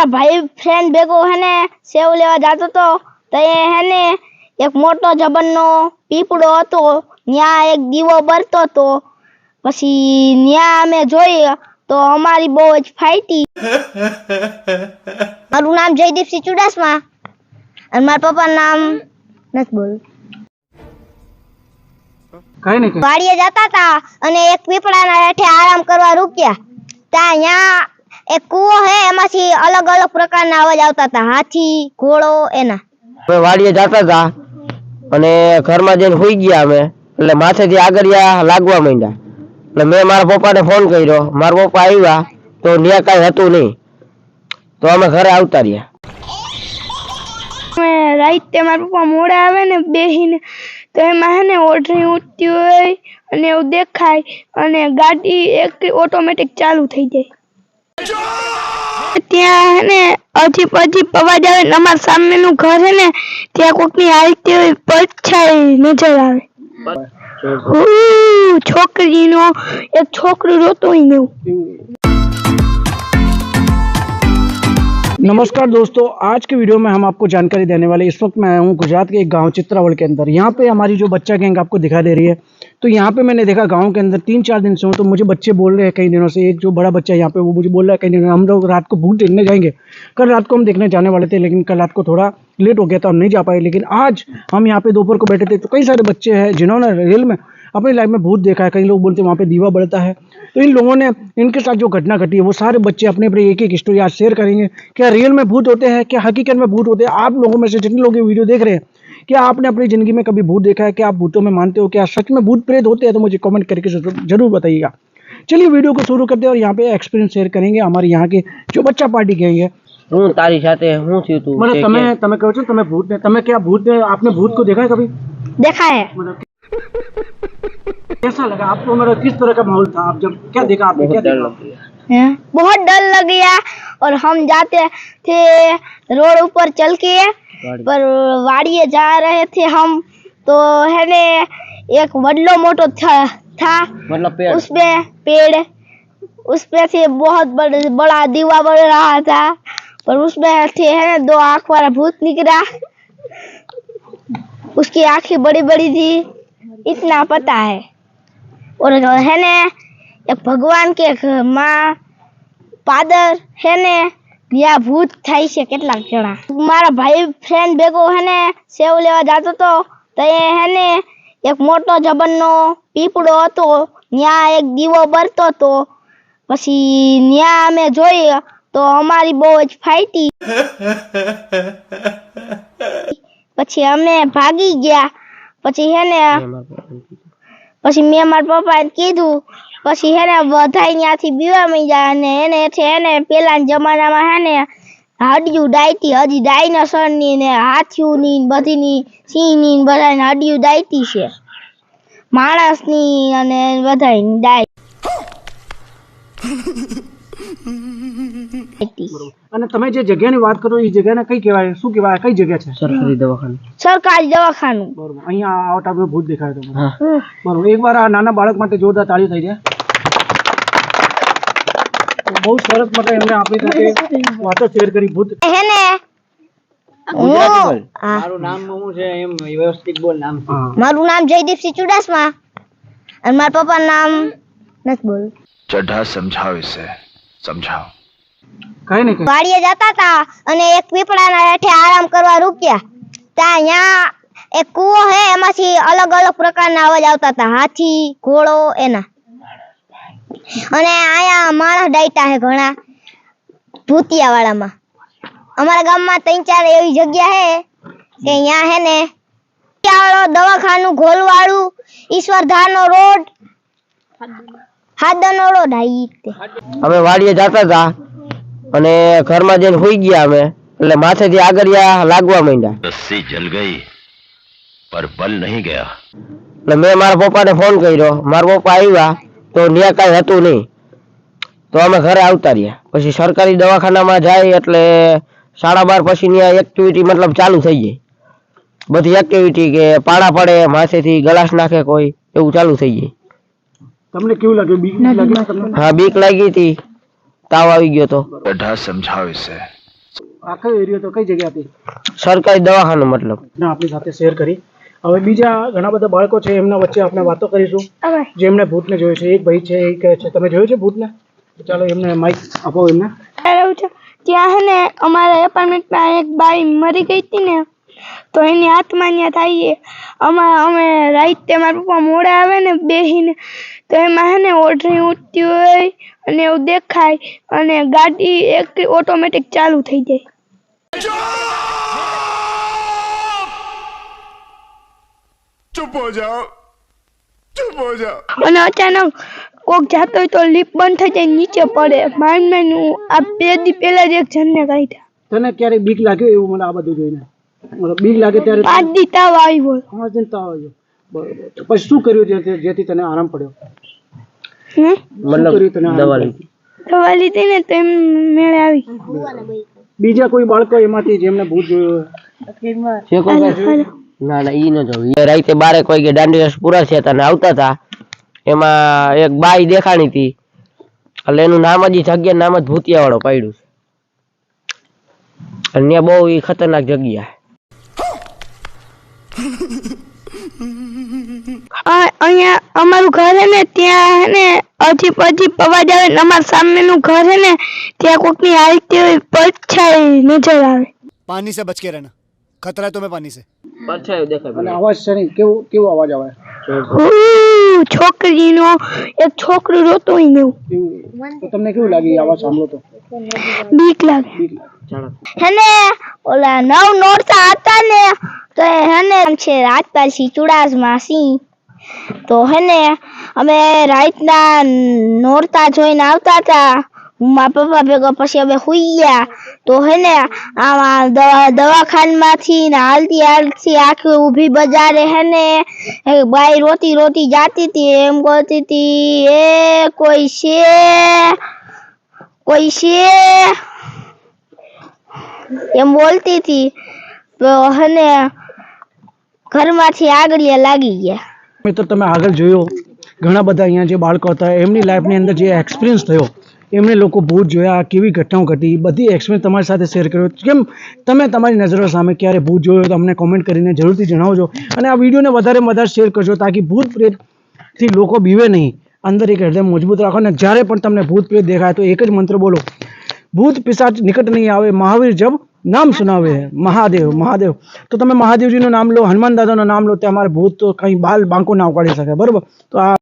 મારા ભાઈ ફ્રેન્ડ ભેગો હે ને સેવ લેવા જતો તો તો એ હે ને એક મોટો જબરનો પીપળો હતો. ત્યાં એક દીવો બરતો તો પછી ત્યાં અમે જોઈ તો અમારી બહુ જ ફાઈટી. મારું નામ જયદીપસિંહ ચુડાસમા. અને મારા પપ્પાનું નામ નથી બોલું. કઈ નહીં વાડીએ જતા હતા અને એક પીપળાના હેઠે આરામ કરવા રૂક્યા. ત્યાં ત્યાં એક કૂવો હે એમાંથી અલગ અલગ પ્રકારના અવાજ આવતા હતા. હાથી ઘોડો એના. અમે વાડીએ જતા હતા અને ઘરમાં જઈને સુઈ ગયા અમે. એટલે માથેથી આગળિયા લાગવા માંડ્યા. એટલે મેં મારા પપ્પાને ફોન કર્યો. મારા પપ્પા આવ્યા તો ત્યાં કાંઈ હતું નહીં. તો અમે ઘરે આવતા રહ્યા. રાઈતે મારા પપ્પા મોડા આવે ને બેહીને તો એમાં હે ને ઓઢણી ઉઠતી હોય અને એવું દેખાય અને ગાડી એક ઓટોમેટિક ચાલુ થઈ જાય. ત્યાં હે ને અજીબ અજીબ અવાજ આવે ને અમારા સામેનું ઘર હે ને ત્યાં કોકની હાલતી હોય પડછાઈ નજર આવે. છોકરી છોકરીનો એક છોકરું રોતું હોય ને એવું. नमस्कार दोस्तों, आज के वीडियो में हम आपको जानकारी देने वाले इस वक्त मैं आया हूँ गुजरात के एक गाँव, चित्रावल के अंदर। यहाँ पे हमारी जो बच्चा गैंग आपको दिखा दे रही है तो यहाँ पे मैंने देखा गाँव के अंदर तीन चार दिन से हूँ तो मुझे बच्चे बोल रहे हैं कई दिनों से, एक जो बड़ा बच्चा है यहाँ पे, वो मुझे बोल रहा है कई दिनों हम लोग रात को भूत देखने जाएँगे। कल रात को हम देखने जाने वाले थे, लेकिन कल रात को थोड़ा लेट हो गया था, हम नहीं जा पाए, लेकिन आज हम यहाँ पे दोपहर को बैठे थे तो कई सारे बच्चे हैं जिन्होंने रेल में अपनी लाइफ में भूत देखा है कई लोग बोलते हैं वहाँ पे दीवा बढ़ता है तो इन लोगों ने इनके साथ जो घटना घटी है वो सारे बच्चे अपने अपने एक एक स्टोरी आज शेयर करेंगे क्या रियल में भूत होते हैं क्या हकीकत में भूत होते हैं आप लोगों में से जितने लोग ये वीडियो देख रहे हैं क्या आपने अपनी ज़िंदगी में कभी भूत देखा है क्या आप भूतों में मानते हो क्या सच में भूत प्रेत होते हैं तो मुझे कमेंट करके जरूर जरूर बताइएगा चलिए वीडियो को शुरू करते हैं और यहाँ पे एक्सपीरियंस शेयर करेंगे हमारे यहाँ के जो बच्चा पार्टी गई है હું તારી સાથે શું થયું તું मतलब તે તમે કે? તમે કહો છો તમે भूत ने તમે क्या भूत ने आपने भूत को देखा है कभी देखा है मतलब कैसा लगा? आपको मेरा किस तरह का माहौल था? आप जब क्या देखा आपने? क्या देखा? बहुत डर लग गया। और हम जाते थे रोड ऊपर चल के। पर वाड़ी जा रहे थे हम। तो है ने एक बड़ो मोटो था, था। मतलब पेड़। उसमें पेड़। उसमें से बहुत बड़, बड़ा दीवा बढ़ रहा था। पर उसमें थे है दो आँख वाला भूत निकला। उसकी आँखें बड़ी बड़ी थी। इतना पता है। और है ने एक भगवान के घ- માં પાદર હે ને ત્યાં ભૂત થાય છે કેટલાક જણા મારા ભાઈ ફ્રેન્ડ ભેગો હે ને સેવ લેવા જતો તો તો એ હે ને એક મોટો જબરનો પીપળો હતો ત્યાં એક દીવો બળતો તો પછી ત્યાં અમે જોઈએ તો અમારી બહુ જ ફાઈટી પછી અમે ભાગી ગયા પછી હે ને પછી મેં મારા પપ્પાને કીધું, પછી હેને બધા ત્યાંથી બીવા માંડ્યા અને એને છે ને પેલાના જમાનામાં હે ને હડિયું ડાયતી હજી ડાયનાસોરની ને હાથીઓની ને બધીની સિંહની ની બધાની હડિયું ડાયતી છે. માણસની અને બધાની ડાય અને તમે જે જગ્યાની વાત કરો એ જગ્યાને કઈ કહેવાય? શું કહેવાય? કઈ જગ્યા છે? સરકારી દવાખાનું. સરકારી દવાખાનું. બરોબર. અહીંયા આવો ટાઈપનો ભૂત દેખાય તમને. બરોબર. એકવાર આ નાના બાળક માટે જોરદાર તાળી થઈ જાય. બહુ સરસ મતલબ એમને આપણી સાથે વાતો શેર કરી. ભૂત હેને મારું નામ હું છે? એમ વ્યવસ્થિત બોલ નામ મારું નામ જયદીપ જયદીપસિંહ ચુડાસમા. અને મારા પપ્પા નામ નથી બોલ. ચઢા સમજાવે છે. સમજાવો. કઈ નહીં કઈ વાડીએ જતા હતા અને એક પીપળાના હેઠે આરામ કરવા રૂક્યા. ત્યાં અહીંયા એક કૂવો હે એમાંથી અલગ અલગ પ્રકારના અવાજ આવતા હતા હાથી ઘોડો એના. અને અહીંયા માણસ ડાયટા હે ઘણા ભૂતિયા વાળામાં અમારા ગામમાં ત્રણ ચાર એવી જગ્યા હે કે અહીંયા હે ને વાળો દવાખાનું ઘોલવાળું ઈશ્વરધારનો રોડ હાદનો રોડ હા ઈ તે. અમે વાડીએ જતા હતા અને ઘરમાં જઈને સુઈ ગયા અમે. એટલે માથેથી આગળિયા લાગવા માંડ્યા. રસ્સી જલ ગઈ પર બલ નહીં ગયા. એટલે મેં મારા પપ્પાને ફોન કર્યો. મારા પપ્પા આવ્યા તો ત્યાં કાંઈ હતું નહીં. તો અમે ઘરે આવતા રહ્યા. પછી સરકારી દવાખાનામાં જાય એટલે સાડા બાર પછી ત્યાં એક્ટિવિટી મતલબ ચાલુ થઈ જાય બધી એક્ટિવિટી કે પાડા પડે માથેથી ગ્લાસ નાખે કોઈ એવું ચાલુ થઈ જાય તમને કેવું લાગ્યું? બીક લાગી હા બીક લાગી હતી. તાવ આવી ગયો તો. બધા સમજાવે છે. આખો એરિયો તો કઈ જગ્યા હતી સરકારી દવાખાનો મતલબ. આપણી સાથે શેર કરી. હવે બીજા ઘણા બધા બાળકો છે એમના વચ્ચે આપણે વાતો કરીશું. જેમણે ભૂતને જોયું છે એક ભાઈ છે એક છે તમે જોયું છે ભૂતને? ચાલો એમને માઇક આપો એમને. ત્યાં છે ને અમારા એપાર્ટમેન્ટમાં એક બાઈ મરી ગઈ હતી ને તો એની આત્માન્યા થાય અમાર અમે રાઈતે મારા પપ્પા મોડા આવે ને બેહીને તો એમાં હે ને ઓઢણી ઉઠતી હોય અને એવું દેખાય અને ગાડી એક ઓટોમેટિક ચાલુ થઈ જાય. અને અચાનક કોક જાતો હોય તો લીપ બંધ થઈ જાય નીચે પડે. માંડ માંડ આ બે દી પેલા જ એક જણને કાઢ્યા. તને ક્યારેક બીક લાગ્યો એવું મને આ બધું જોઈને? મતલબ બીક લાગે ત્યારે પાંચ દિન તાવ આવ્યો પાંચ દિન તાવ આવ્યો બરોબર તો પછી શું કર્યું જેથી જેથી તને આરામ પડ્યો? મતલબ દવા લીધી દવા લીધી ને તો એમ મેળે આવી. બીજા કોઈ બાળકો એમાંથી જેમને ભૂત જોયું. ના ના ઈ ન જોયું. ઈ રાતે બારે કોઈ કે દાંડી રસ પૂરા છે તને આવતા હતા. એમાં એક બાઈ દેખાણી હતી. એટલે એનું નામ જ ઈ જગ્યા નામ જ ભૂતિયા વાળો પાડ્યું છે. અને ત્યાં બહુ ઈ ખતરનાક જગ્યા અહીંયા અમારું ઘર હે ને ત્યાં હે ને અજીબ અજીબ અવાજ આવે ને અમારા સામેનું ઘર છે ને ત્યાં કોકની હાલતી હોય પડછાઈ નજર આવે. પાણી સે બચકે રહેના. ખતરા તો પાણી સે પડછાઈ દેખાય અને અવાજ છે કેવો કેવો અવાજ આવે? છોકરીનો એક છોકરું રોતો હોય ને તો તમને કેવું લાગે અવાજ સાંભળો તો? બીક લાગે. બીક લાગે. ઓલા નવ નોરતા હતા ને તો હેને છે રાજપાલસી ચુડાસમા સિંહ તો હેને અમે રાતના નોરતા જોઈને આવતા હતા. મારા પપ્પા ભેગો પછી અમે હુઈ ગયા. તો હેને આમાં દવાખાનમાંથી ને હાલતી હાલતી આખી ઊભી બજારે હેને બાઈ રોતી રોતી જાતી હતી, એમ કહેતી હતી, એ કોઈ છે? કોઈ છે? એમ બોલતી હતી. તો હને ઘરમાંથી આગળ લાગી ગયા. મિત્રો, તમે આગળ જોયો, ઘણા બધા અહીંયા જે બાળકો હતા, એમની લાઈફની અંદર જે એક્સપિરિયન્સ થયો, એમને લોકો ભૂત જોયા, કેવી ઘટનાઓ ઘટી, બધી એક્સપિરિયન્સ તમારી સાથે શેર કર્યો. કેમ? તમે તમારી નજરો સામે ક્યારે ભૂત જોયો તો અમને કોમેન્ટ કરીને જરૂરથી જણાવજો. અને આ વિડીયોને વધારે વધારે શેર કરજો તાકી ભૂત પ્રેતથી લોકો બીવે નહીં. અંદર એક હૃદય મજબૂત રાખો અને જ્યારે પણ તમને ભૂત પ્રેત દેખાય તો એક જ મંત્ર બોલો. ભૂત પિશાચ નિકટ નહીં આવે. મહાવીર જબ નામ સુનાવે મહાદેવ મહાદેવ. તો તમે મહાદેવજીનું નામ લો, હનુમાન દાદાનું નામ લો તે અમારે ભૂત કંઈ બાલ બાંકો ના ઉકાળી શકે, બરોબર? તો આ